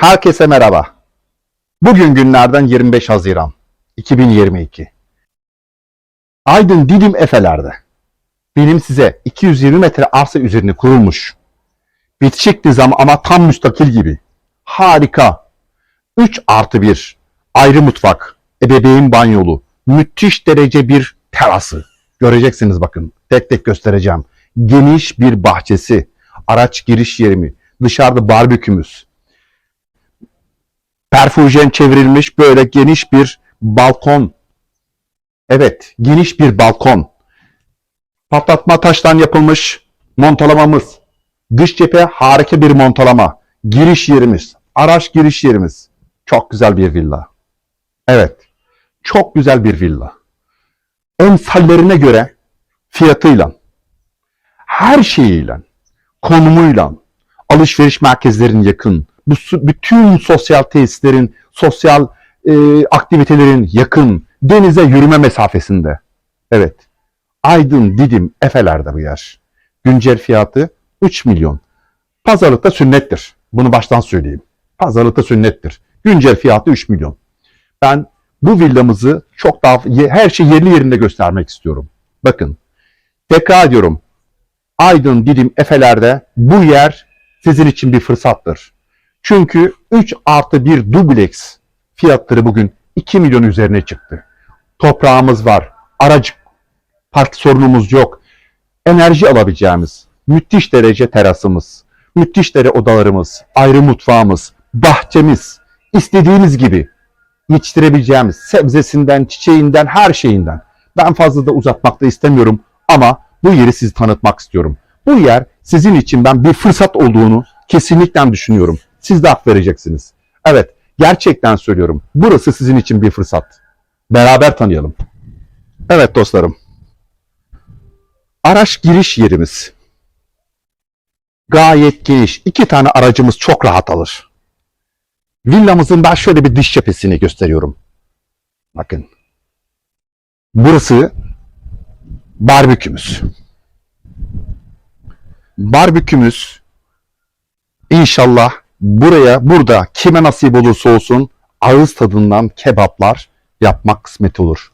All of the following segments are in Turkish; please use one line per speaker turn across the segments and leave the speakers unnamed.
Herkese merhaba. Bugün günlerden 25 Haziran 2022. Aydın Didim Efeler'de benim size 220 metre arsa üzerine kurulmuş bitişik dizam ama tam müstakil gibi harika 3 artı 1 ayrı mutfak ebeveyn banyolu müthiş derece bir terası göreceksiniz bakın tek tek göstereceğim geniş bir bahçesi araç giriş yerimi dışarıda barbekümüz perfujen çevrilmiş böyle geniş bir balkon. Evet, geniş bir balkon. Patlatma taştan yapılmış montalamamız. Dış cephe harika bir montalama. Giriş yerimiz, araç giriş yerimiz. Çok güzel bir villa. Evet, çok güzel bir villa. Emsallerine göre fiyatıyla, her şeyiyle, konumuyla, alışveriş merkezlerinin yakın, bu bütün sosyal tesislerin, sosyal e, aktivitelerin yakın, denize yürüme mesafesinde. Evet, Aydın, Didim, Efeler'de bu yer. Güncel fiyatı 3 milyon. Pazarlıkta sünnettir. Bunu baştan söyleyeyim. Pazarlıkta sünnettir. Güncel fiyatı 3 milyon. Ben bu villamızı çok daha her şey yerli yerinde göstermek istiyorum. Bakın, tekrar ediyorum. Aydın, Didim, Efeler'de bu yer sizin için bir fırsattır. Çünkü 3 artı 1 dubleks fiyatları bugün 2 milyon üzerine çıktı. Toprağımız var. Aracı park sorunumuz yok. Enerji alabileceğimiz müthiş derece terasımız, müthiş derece odalarımız, ayrı mutfağımız, bahçemiz, istediğimiz gibi yetiştirebileceğimiz sebzesinden, çiçeğinden, her şeyinden. Ben fazla da uzatmak da istemiyorum ama bu yeri sizi tanıtmak istiyorum. Bu yer sizin için ben bir fırsat olduğunu kesinlikle düşünüyorum. Siz de hak vereceksiniz. Evet, gerçekten söylüyorum. Burası sizin için bir fırsat. Beraber tanıyalım. Evet dostlarım. Araç giriş yerimiz. Gayet geniş. İki tane aracımız çok rahat alır. Villamızın ben şöyle bir dış cephesini gösteriyorum. Bakın. Burası barbekümüz. Barbekümüz İnşallah buraya burada kime nasip olursa olsun ağız tadından kebaplar yapmak kısmet olur.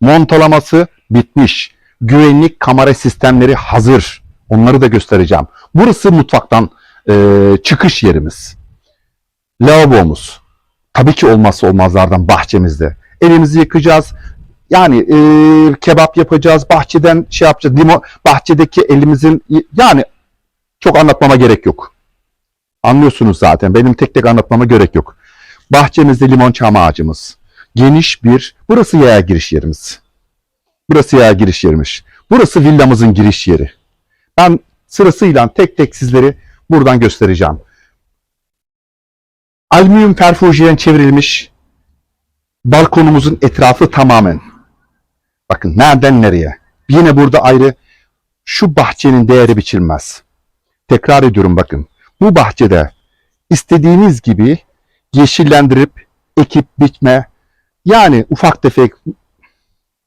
Montalaması bitmiş. Güvenlik kamera sistemleri hazır. Onları da göstereceğim. Burası mutfaktan e, çıkış yerimiz. Lavabomuz. Tabii ki olmazsa olmazlardan bahçemizde. Elimizi yıkayacağız. Yani e, kebap yapacağız. Bahçeden şey yapacağız. Limon, bahçedeki elimizin yani çok anlatmama gerek yok. Anlıyorsunuz zaten. Benim tek tek anlatmama gerek yok. Bahçemizde limon çam ağacımız. Geniş bir, burası yaya giriş yerimiz. Burası yaya giriş yerimiz. Burası villamızın giriş yeri. Ben sırasıyla tek tek sizleri buradan göstereceğim. Alüminyum perfujiyen çevrilmiş balkonumuzun etrafı tamamen. Bakın nereden nereye. Yine burada ayrı şu bahçenin değeri biçilmez. Tekrar ediyorum bakın bu bahçede istediğiniz gibi yeşillendirip ekip biçme yani ufak tefek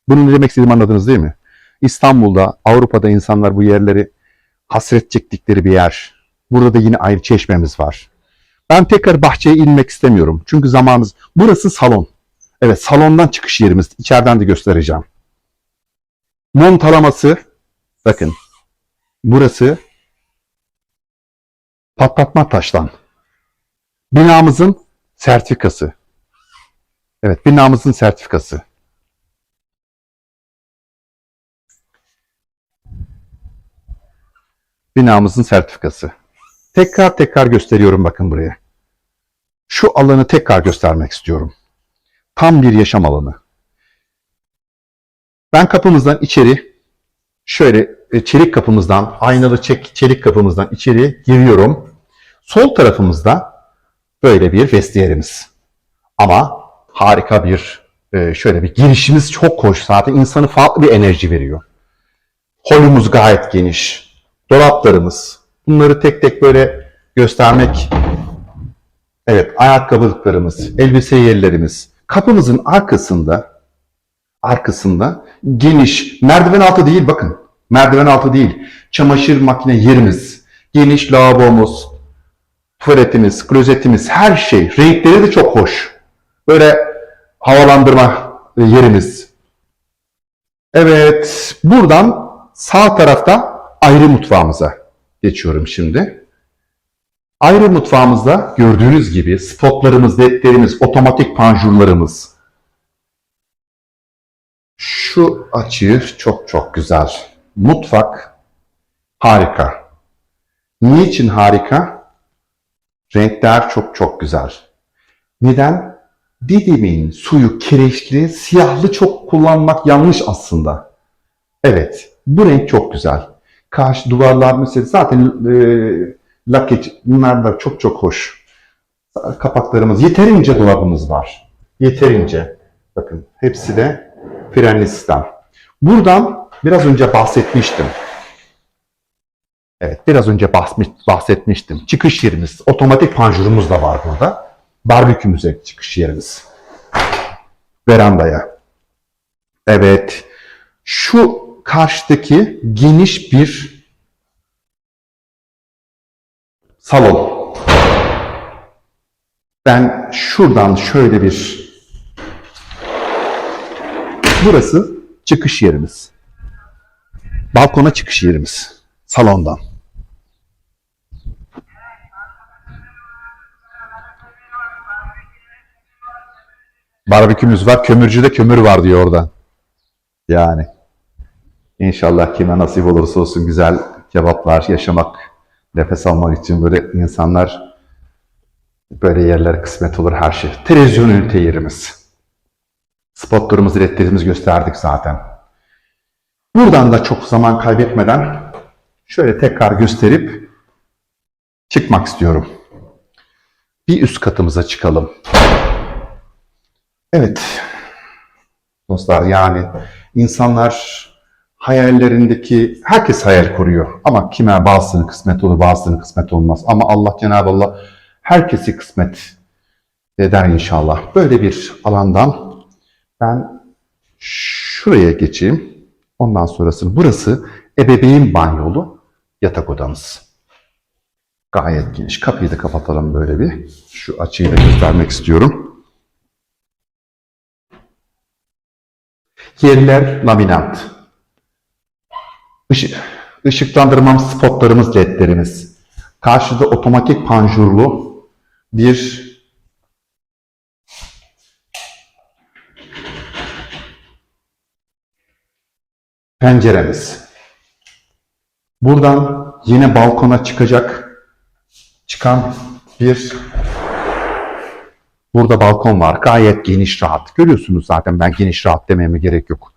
bunu ne demek istediğimi anladınız değil mi? İstanbul'da, Avrupa'da insanlar bu yerleri hasret çektikleri bir yer. Burada da yine ayrı çeşmemiz var. Ben tekrar bahçeye inmek istemiyorum. Çünkü zamanımız... Burası salon. Evet salondan çıkış yerimiz. İçeriden de göstereceğim. Montalaması bakın. Burası patlatma taştan. Binamızın sertifikası. Evet, binamızın sertifikası. Binamızın sertifikası. Tekrar tekrar gösteriyorum bakın buraya. Şu alanı tekrar göstermek istiyorum. Tam bir yaşam alanı. Ben kapımızdan içeri şöyle e, çelik kapımızdan, aynalı çelik kapımızdan içeri giriyorum. Sol tarafımızda böyle bir vestiyerimiz. Ama harika bir e, şöyle bir girişimiz çok hoş. Zaten insanı farklı bir enerji veriyor. Holümüz gayet geniş. Dolaplarımız. Bunları tek tek böyle göstermek. Evet, ayakkabılıklarımız, elbise yerlerimiz. Kapımızın arkasında arkasında geniş, merdiven altı değil bakın. Merdiven altı değil. Çamaşır makine yerimiz, geniş lavabomuz, tuvaletimiz, klozetimiz, her şey. Renkleri de çok hoş. Böyle havalandırma yerimiz. Evet, buradan sağ tarafta ayrı mutfağımıza geçiyorum şimdi. Ayrı mutfağımızda gördüğünüz gibi spotlarımız, ledlerimiz, otomatik panjurlarımız. Şu açı çok çok güzel. Mutfak harika. Niçin harika? Renkler çok çok güzel. Neden? Didim'in suyu kireçli, siyahlı çok kullanmak yanlış aslında. Evet, bu renk çok güzel. Karşı duvarlar mesela zaten e, lakeç, bunlar da çok çok hoş. Kapaklarımız, yeterince dolabımız var. Yeterince. Bakın hepsi de frenli sistem. Buradan biraz önce bahsetmiştim. Evet, biraz önce bahsetmiştim. Çıkış yerimiz, otomatik panjurumuz da var burada. Barbekümüze çıkış yerimiz. Verandaya. Evet. Şu karşıdaki geniş bir salon. Ben şuradan şöyle bir Burası çıkış yerimiz. Balkona çıkış yerimiz. Salondan. Barbekümüz var. Kömürcüde kömür var diyor orada. Yani. İnşallah kime nasip olursa olsun güzel kebaplar yaşamak, nefes almak için böyle insanlar böyle yerler kısmet olur her şey. Televizyon ünite yerimiz. Spotlarımız, ledlerimizi gösterdik zaten. Buradan da çok zaman kaybetmeden şöyle tekrar gösterip çıkmak istiyorum. Bir üst katımıza çıkalım. Evet. Dostlar yani insanlar hayallerindeki herkes hayal kuruyor. Ama kime bazısının kısmet olur, bazısının kısmet olmaz. Ama Allah Cenab-ı Allah herkesi kısmet eder inşallah. Böyle bir alandan ben şuraya geçeyim. Ondan sonrasını burası ebeveyn banyolu yatak odamız. Gayet geniş. Kapıyı da kapatalım böyle bir. Şu açıyı da göstermek istiyorum. Yerler laminat. Işık, ışıklandırmam spotlarımız, ledlerimiz. Karşıda otomatik panjurlu bir penceremiz. Buradan yine balkona çıkacak çıkan bir burada balkon var. Gayet geniş rahat. Görüyorsunuz zaten ben geniş rahat dememe gerek yok.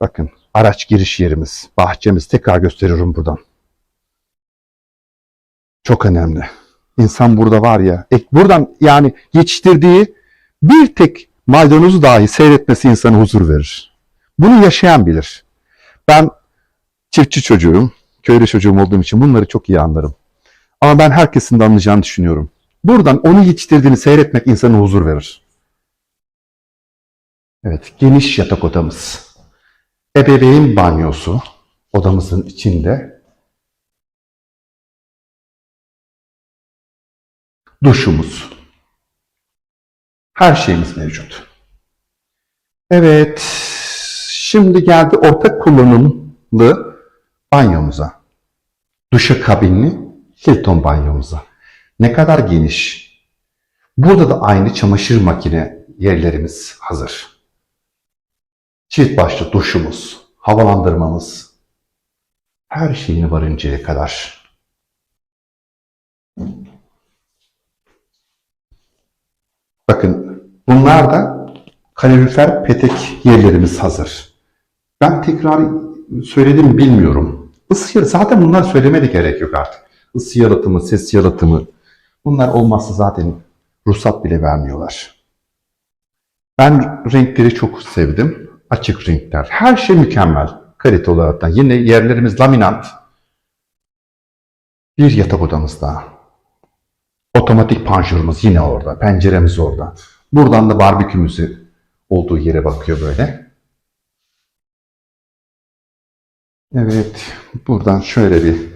Bakın araç giriş yerimiz, bahçemiz tekrar gösteriyorum buradan. Çok önemli. İnsan burada var ya, buradan yani yetiştirdiği bir tek maydanozu dahi seyretmesi insana huzur verir. Bunu yaşayan bilir. Ben çiftçi çocuğum, köylü çocuğum olduğum için bunları çok iyi anlarım. Ama ben herkesin de anlayacağını düşünüyorum. Buradan onu yetiştirdiğini seyretmek insana huzur verir. Evet, geniş yatak odamız. Ebeveyn banyosu odamızın içinde. Duşumuz. Her şeyimiz mevcut. Evet, şimdi geldi ortak kullanımlı banyomuza. Duşa kabinli Hilton banyomuza. Ne kadar geniş. Burada da aynı çamaşır makine yerlerimiz hazır. Çift başlı duşumuz, havalandırmamız, her şeyini varıncaya kadar. Bakın bunlar da kalorifer petek yerlerimiz hazır. Ben tekrar söyledim bilmiyorum. Isı zaten bunlar söyleme de gerek yok artık. Isı yalıtımı, ses yalıtımı bunlar olmazsa zaten ruhsat bile vermiyorlar. Ben renkleri çok sevdim. Açık renkler. Her şey mükemmel. Kalite olarak da. Yine yerlerimiz laminat. Bir yatak odamız daha. Otomatik panjurumuz yine orada. Penceremiz orada. Buradan da barbekümüzü olduğu yere bakıyor böyle. Evet. Buradan şöyle bir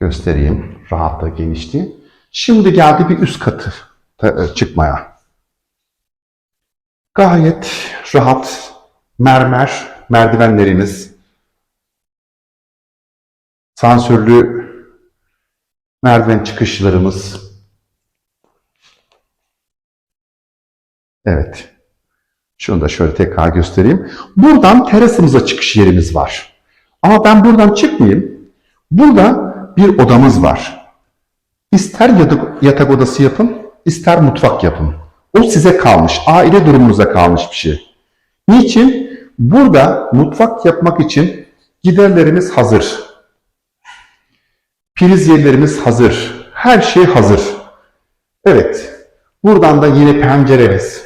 göstereyim rahatlığı, genişliği. Şimdi geldi bir üst katı ta- çıkmaya. Gayet rahat mermer merdivenlerimiz, sansürlü merdiven çıkışlarımız. Evet. Şunu da şöyle tekrar göstereyim. Buradan terasımıza çıkış yerimiz var. Ama ben buradan çıkmayayım. Burada bir odamız var. İster yatak, odası yapın, ister mutfak yapın. O size kalmış, aile durumunuza kalmış bir şey. Niçin? Burada mutfak yapmak için giderlerimiz hazır. Priz yerlerimiz hazır. Her şey hazır. Evet. Buradan da yine penceremiz.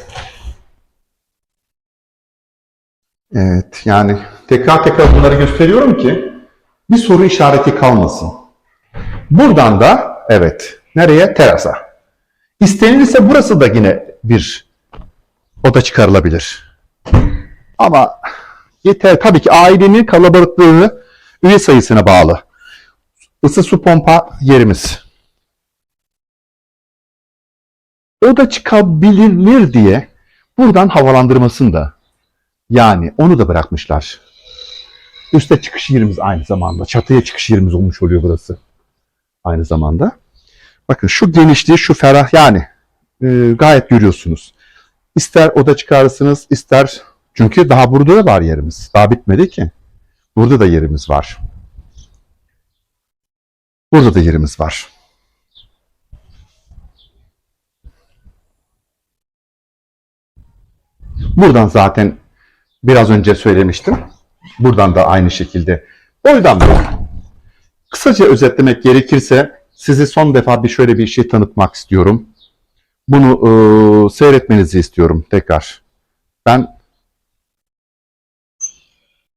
Evet yani tekrar tekrar bunları gösteriyorum ki bir soru işareti kalmasın. Buradan da evet nereye? Terasa. İstenilirse burası da yine bir oda çıkarılabilir. Ama yeter tabii ki ailenin kalabalıklığını üye sayısına bağlı. Isı su pompa yerimiz. O da çıkabilir diye buradan havalandırmasını da yani onu da bırakmışlar. Üste çıkış yerimiz aynı zamanda. Çatıya çıkış yerimiz olmuş oluyor burası. Aynı zamanda. Bakın şu genişliği, şu ferah yani e, gayet görüyorsunuz. İster oda çıkarırsınız, ister çünkü daha burada da var yerimiz. Daha bitmedi ki. Burada da yerimiz var. Burada da yerimiz var. Buradan zaten biraz önce söylemiştim. Buradan da aynı şekilde. Boydan boya. Kısaca özetlemek gerekirse size son defa bir şöyle bir şey tanıtmak istiyorum. Bunu e, seyretmenizi istiyorum tekrar. Ben